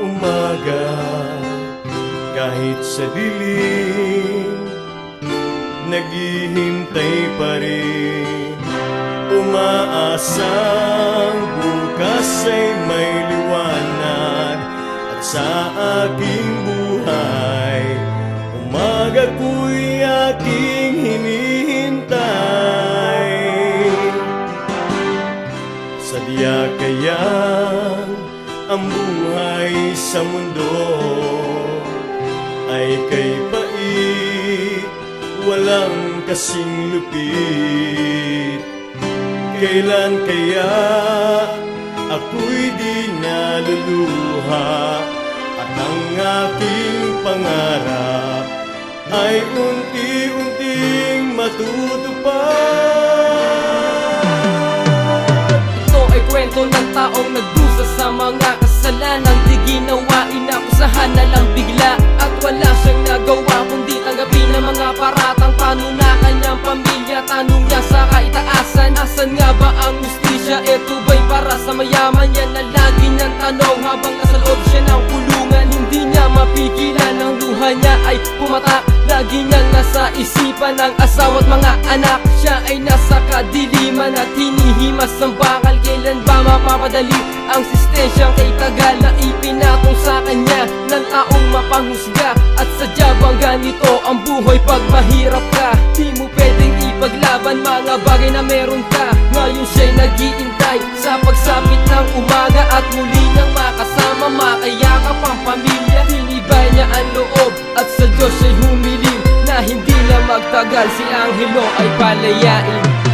umaga Kahit sa dilim Naghihintay pa rin. Umaasang bukas ay may liwanag At sa aking buhay Umaga ko'y aking hinihintay. Sadya kayang ang buhay sa mundo ay kay pait, walang kasing lupit. Kailan kaya ako'y di naluluha at ang aking pangarap ay unti-unting matutupad. Paratang Panuna kanyang pamilya, tanong niya sa kaitaasan Asan nga ba ang ustisya? Ito ba'y para sa mayaman? Yan na lagi niyang tanong. Habang nasa loob siya ng kulungan Hindi niya mapigilan ang luha niya ay pumatak Lagi niyang nasa isipan ng asawa at mga anak. Siya ay nasa kadiliman at hinihimas ng bakal. Kailan ba mapapadali ang sistensyang kay tagal Na ipinatong sa kanya ng taong mapanghusga At sadya bang ganito buhay pag mahirap ka Di mo pwedeng ipaglaban mga bagay na meron ka. Ngayon siya'y nagiintay sa pagsapit ng umaga At muli niyang makasama. Makayakap ang pamilya Tinibay niya ang loob at sa Diyos siya'y humiling Na hindi na magtagal. Si Angelo ay palayain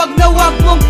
wag na wag mong